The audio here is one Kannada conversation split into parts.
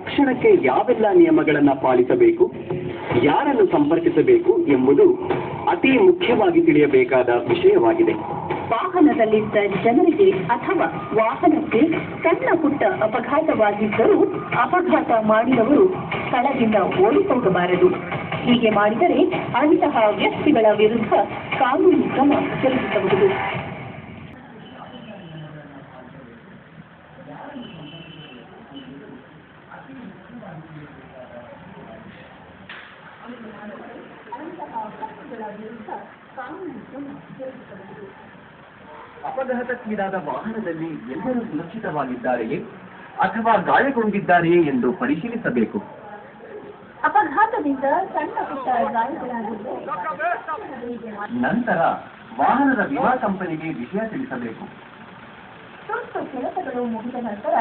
ತಕ್ಷಣಕ್ಕೆ ಯಾವೆಲ್ಲ ನಿಯಮಗಳನ್ನು ಪಾಲಿಸಬೇಕು? ಯಾರನ್ನು ಸಂಪರ್ಕಿಸಬೇಕು ಎಂಬುದು ಅತಿ ಮುಖ್ಯವಾಗಿ ತಿಳಿಯಬೇಕಾದ ವಿಷಯವಾಗಿದೆ. ವಾಹನದಲ್ಲಿದ್ದ ಜನರಿಗೆ ಅಥವಾ ವಾಹನಕ್ಕೆ ಸಣ್ಣ ಪುಟ್ಟ ಅಪಘಾತವಾಗಿದ್ದರೂ ಅಪಘಾತ ಮಾಡಿದವರು ಸ್ಥಳದಿಂದ ಓಡಿ ಹೋಗಬಾರದು ಹೀಗೆ ಮಾಡಿದರೆ ಅಂತಹ ವ್ಯಕ್ತಿಗಳ ವಿರುದ್ಧ ಕಾನೂನು ಕ್ರಮ ಜರುಗಿಸಬಹುದು. ಅಪಘಾತಕ್ಕೀಡಾದ ವಾಹನದಲ್ಲಿ ಎಲ್ಲರೂ ಸುರಕ್ಷಿತವಾಗಿದ್ದಾರೆಯೇ ಅಥವಾ ಗಾಯಗೊಂಡಿದ್ದಾರೆಯೇ ಎಂದು ಪರಿಶೀಲಿಸಬೇಕು. ಅಪಘಾತದಿಂದ ಸಣ್ಣ ಪುಟ್ಟ ಗಾಯಗಳಾಗಿದ್ದರೆ ನಂತರ ವಾಹನದ ವಿಮಾ ಕಂಪನಿಗೆ ವಿಷಯ ತಿಳಿಸಬೇಕು. ತುರ್ತು ಕೆಲಸಗಳು ಮುಗಿದ ನಂತರ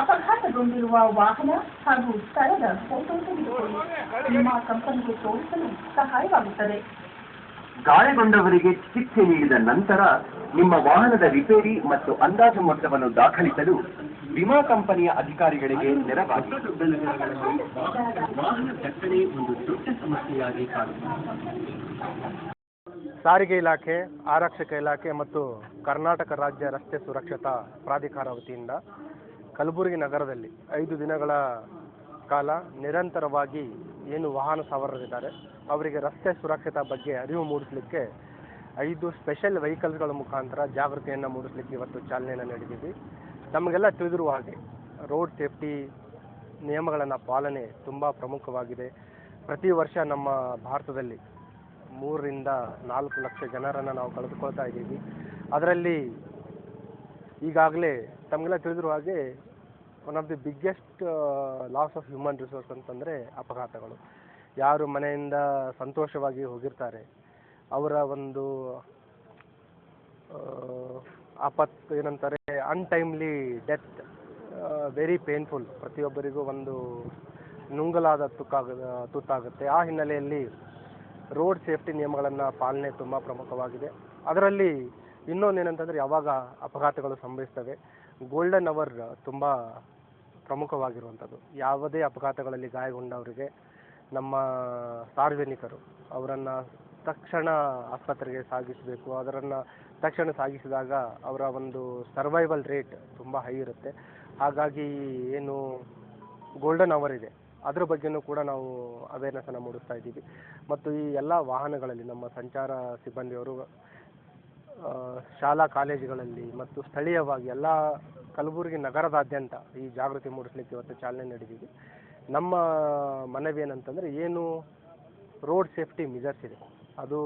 ಅಪಘಾತಗೊಂಡಿರುವ ವಾಹನ ಹಾಗೂ ಸ್ಥಳದ ಫೋಟೋ ತೆಗೆದುಕೊಳ್ಳಿ ನಿಮ್ಮ ಕಂಪನಿಗೆ ತೋರಿಸಲು ಸಹಾಯವಾಗುತ್ತದೆ ಗಾಯಗೊಂಡವರಿಗೆ ಚಿಕಿತ್ಸೆ ನೀಡಿದ ನಂತರ ನಿಮ್ಮ ವಾಹನದ ರಿಪೇರಿ ಮತ್ತು ಅಂದಾಜು ಮೊತ್ತವನ್ನು ದಾಖಲಿಸಲು ವಿಮಾ ಕಂಪನಿಯ ಅಧಿಕಾರಿಗಳಿಗೆ ನೆರವಾಗಿ ವಾಹನ ದಟ್ಟಣೆ ಒಂದು ದೊಡ್ಡ ಸಮಸ್ಯೆಯಾಗಿ ಕಾಡುತ್ತದೆ ಸಾರಿಗೆ ಇಲಾಖೆ, ಆರಕ್ಷಕ ಇಲಾಖೆ ಮತ್ತು ಕರ್ನಾಟಕ ರಾಜ್ಯ ರಸ್ತೆ ಸುರಕ್ಷತಾ ಪ್ರಾಧಿಕಾರ ವತಿಯಿಂದ ಕಲಬುರಗಿ ನಗರದಲ್ಲಿ ಐದು ದಿನಗಳ ಕಾಲ ನಿರಂತರವಾಗಿ ಏನು ವಾಹನ ಸವಾರರಿದ್ದಾರೆ, ಅವರಿಗೆ ರಸ್ತೆ ಸುರಕ್ಷತಾ ಬಗ್ಗೆ ಅರಿವು ಮೂಡಿಸಲಿಕ್ಕೆ ಐದು ಸ್ಪೆಷಲ್ ವೆಹಿಕಲ್ಸ್ಗಳ ಮುಖಾಂತರ ಜಾಗೃತಿಯನ್ನು ಮೂಡಿಸಲಿಕ್ಕೆ ಇವತ್ತು ಚಾಲನೆಯನ್ನು ನೀಡಿದ್ದೀವಿ. ನಮಗೆಲ್ಲ ತಿಳಿದಿರುವ ಹಾಗೆ ರೋಡ್ ಸೇಫ್ಟಿ ನಿಯಮಗಳನ್ನು ಪಾಲನೆ ತುಂಬ ಪ್ರಮುಖವಾಗಿದೆ. ಪ್ರತಿ ವರ್ಷ ನಮ್ಮ ಭಾರತದಲ್ಲಿ ಮೂರರಿಂದ ನಾಲ್ಕು ಲಕ್ಷ ಜನರನ್ನು ನಾವು ಕಳೆದುಕೊಳ್ತಾ ಇದ್ದೀವಿ. ಅದರಲ್ಲಿ ಈಗಾಗಲೇ ತಮಗೆಲ್ಲ ತಿಳಿದಿರುವ ಹಾಗೆ one of the biggest loss of human resource ಅಂತಂದರೆ ಅಪಘಾತಗಳು. ಯಾರು ಮನೆಯಿಂದ ಸಂತೋಷವಾಗಿ ಹೋಗಿರ್ತಾರೆ, ಅವರ ಒಂದು ಆಪತ್ ಏನಂತಾರೆ ಅನ್ಟೈಮ್ಲಿ ಡೆತ್ ವೆರಿ ಪೇನ್ಫುಲ್ ಪ್ರತಿಯೊಬ್ಬರಿಗೂ ಒಂದು ನುಂಗಲಾದ ತುಕ್ಕಾಗ, ತುತ್ತಾಗುತ್ತೆ. ಆ ಹಿನ್ನೆಲೆಯಲ್ಲಿ ರೋಡ್ ಸೇಫ್ಟಿ ನಿಯಮಗಳನ್ನು ಪಾಲನೆ ತುಂಬ ಪ್ರಮುಖವಾಗಿದೆ. ಅದರಲ್ಲಿ ಇನ್ನೊಂದು ಏನಂತಂದರೆ ಯಾವಾಗ ಅಪಘಾತಗಳು ಸಂಭವಿಸ್ತವೆ ಗೋಲ್ಡನ್ ಅವರ್ ತುಂಬ ಪ್ರಮುಖವಾಗಿರುವಂಥದ್ದು ಯಾವುದೇ ಅಪಘಾತಗಳಲ್ಲಿ ಗಾಯಗೊಂಡವರಿಗೆ ನಮ್ಮ ಸಾರ್ವಜನಿಕರು ಅವರನ್ನು ತಕ್ಷಣ ಆಸ್ಪತ್ರೆಗೆ ಸಾಗಿಸಬೇಕು ಅದರನ್ನು ತಕ್ಷಣ ಸಾಗಿಸಿದಾಗ ಅವರ ಒಂದು ಸರ್ವೈವಲ್ ರೇಟ್ ತುಂಬ ಹೈ ಇರುತ್ತೆ. ಹಾಗಾಗಿ ಏನು ಗೋಲ್ಡನ್ ಅವರ್ ಇದೆ. ಅದ್ರ ಬಗ್ಗೆನೂ ಕೂಡ ನಾವು ಅವೇರ್ನೆಸ್ಸನ್ನು ಮೂಡಿಸ್ತಾ ಇದ್ದೀವಿ. ಮತ್ತು ಈ ಎಲ್ಲ ವಾಹನಗಳಲ್ಲಿ ನಮ್ಮ ಸಂಚಾರ ಸಿಬ್ಬಂದಿಯವರು ಶಾಲಾ ಕಾಲೇಜುಗಳಲ್ಲಿ ಮತ್ತು ಸ್ಥಳೀಯವಾಗಿ ಎಲ್ಲ ಕಲಬುರಗಿ ನಗರದಾದ್ಯಂತ ಈ ಜಾಗೃತಿ ಮೂಡಿಸಲಿಕ್ಕೆ ಇವತ್ತು ಚಾಲನೆ ನೀಡಿದ್ದೀವಿ. ನಮ್ಮ ಮನವಿ ಏನಂತಂದರೆ ಏನು ರೋಡ್ ಸೇಫ್ಟಿ ಮೆಜರ್ಸ್ ಇದೆ. ಅದು